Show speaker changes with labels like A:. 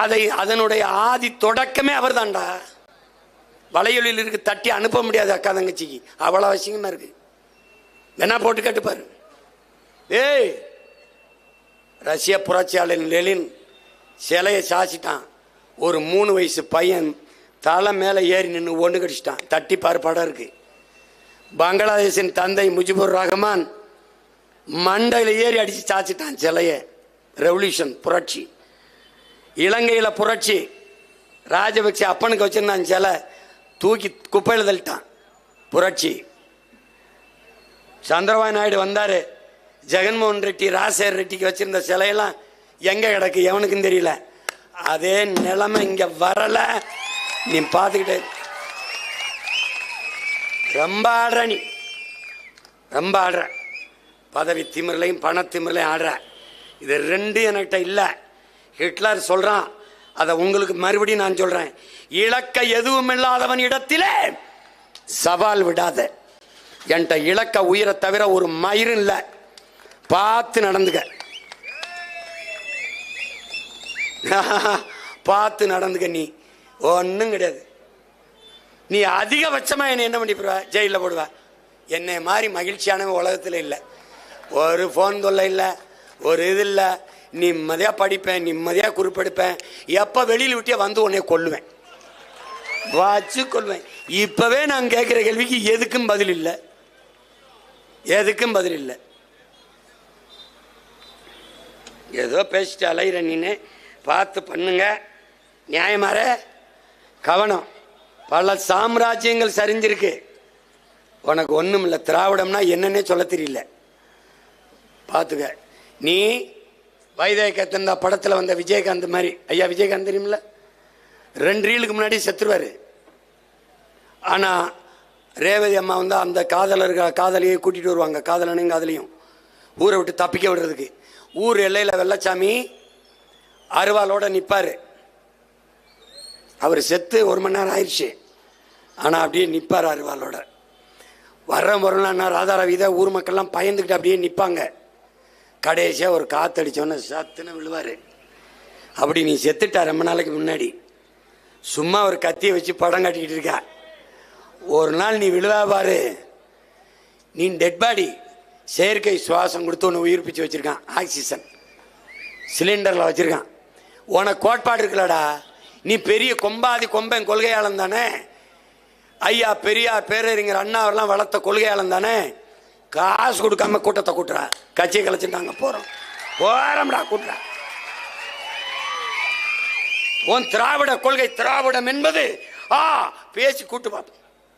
A: அதை அதனுடைய ஆதி தொடக்கமே அவர் தான்டா வலையொலியில் இருக்கு தட்டி அனுப்ப முடியாது அக்கா தங்கச்சிக்கு. அவ்வளோ அவசியமாக இருக்கு. வேணா போட்டு கேட்டுப்பாரு ஏய் ரஷ்ய புரட்சியாளன் லெலின் சிலையை சாச்சிட்டான் ஒரு மூணு வயசு பையன் தலை மேலே ஏறி நின்று ஒன்று கடிச்சிட்டான். தட்டி பாரு படம் இருக்கு. பங்களாதேஷின் தந்தை முஜிபுர் ரஹ்மான் மண்டையில் ஏறி அடித்து சாச்சிட்டான் சிலையை. ரெவல்யூஷன் புரட்சி. இலங்கையில் புரட்சி. ராஜபக்சே அப்பனுக்கு வச்சுருந்தான் சிலை. தூக்கி குப்பையில் தள்ளிட்டான். புரட்சி. சந்திரபாபு நாயுடு வந்தார். ஜெகன்மோகன் ரெட்டி ராஜசேகர் ரெட்டிக்கு வச்சுருந்த சிலையெல்லாம் எங்கே கிடக்கு? எவனுக்கும் தெரியல. அதே நிலைமை இங்கே வரலை. நீ பார்த்துக்கிட்டே. ரொம்ப ஆடுற நீ. ரொம்ப ஆடுற. பதவி திமிரலையும் பண திமிரிலையும் ஆடுற. இது ரெண்டு என்கிட்ட இல்லை. ஹிட்லர் சொல்றான். அதை உங்களுக்கு மறுபடியும் நான் சொல்றேன். இலக்க எதுவும் இல்லாதவன் இடத்திலே சவால் விடாத. என்கிட்ட இலக்க உயிரை தவிர ஒரு மயிரும் இல்லை. பார்த்து நடந்துக்க. பார்த்து நடந்துக்க நீ. ஒன்றும் கிடையாது. நீ அதிகபட்சமாக என்னை என்ன பண்ணி போடுவ? ஜெயிலில் போடுவ. என்னை மாதிரி மகிழ்ச்சியானவன் உலகத்தில் இல்லை. ஒரு ஃபோன் தொல்லை இல்லை. ஒரு இது இல்லை. நிம்மதியாக படிப்பேன் நிம்மதியாக குறிப்பெடுப்பேன். எப்போ வெளியில் விட்டே வந்து உன்னை கொள்ளுவேன் வச்சு கொள்வேன் இப்போவே நான் கேட்குற கேள்விக்கு எதுக்கும் பதில் இல்லை. எதுக்கும் பதில் இல்லை. ஏதோ பேசிட்டு அலையிற நீனு. பார்த்து பண்ணுங்க. நியாயமாற? கவனம். பல சாம்ராஜ்யங்கள் சரிஞ்சிருக்கு. உனக்கு ஒன்றும் இல்லை திராவிடம்னா என்னன்னே சொல்ல தெரியல. பார்த்துக்க. நீ வைதேகத்திருந்த படத்தில் வந்த விஜயகாந்த் மாதிரி. ஐயா விஜயகாந்த் தெரியுமில்ல? ரெண்டு ரீலுக்கு முன்னாடி செத்துருவார். ஆனால் ரேவதி அம்மா வந்து அந்த காதலர்கள் காதலியை கூட்டிகிட்டு வருவாங்க. காதலனையும் காதலியும். ஊரை விட்டு தப்பிக்க விடுறதுக்கு. ஊர் எல்லையில் வெள்ளச்சாமி அருவாளோட நிற்பார் அவர் செத்து ஒரு மணி நேரம் ஆயிடுச்சு. ஆனால் அப்படியே நிற்பார் அருவாலோட வர்ற முறைனா ராதாரவி தான் ஊர் மக்கள்லாம் பயந்துக்கிட்டு அப்படியே நிற்பாங்க கடைசியாக ஒரு காத்தடிச்சோன்னே சத்துன்னு விழுவார். அப்படி நீ செத்துட்டா ரொம்ப நாளைக்கு முன்னாடி. சும்மா ஒரு கத்தியை வச்சு படம் காட்டிக்கிட்டு இருக்கா. ஒரு நாள் நீ விழுவா பாரு. நீ டெட் பாடி செயற்கை சுவாசம் கொடுத்து ஒன்று உயிர்ப்பிச்சு வச்சுருக்கான். ஆக்சிஜன். சிலிண்டரில் வச்சுருக்கான். உனக்கு கோட்பாடு இருக்கலடா நீ பெரிய கொம்பாதி கொம்பன் கொள்கையாளன் தானே. ஐயா பெரியார் பேரறிஞர் அண்ணாவெல்லாம் வளர்த்த கொள்கையாளன் தானே. காசு கொடுக்காம கூட்டத்தை கூட்டுறா. கட்சியை கலைச்சுட்டாங்க. போகிறோம் போகிறோம்டா கூட்டுறா. உன் திராவிட கொள்கை திராவிடம் என்பது ஆ பேசி கூட்டு பார்ப்போம்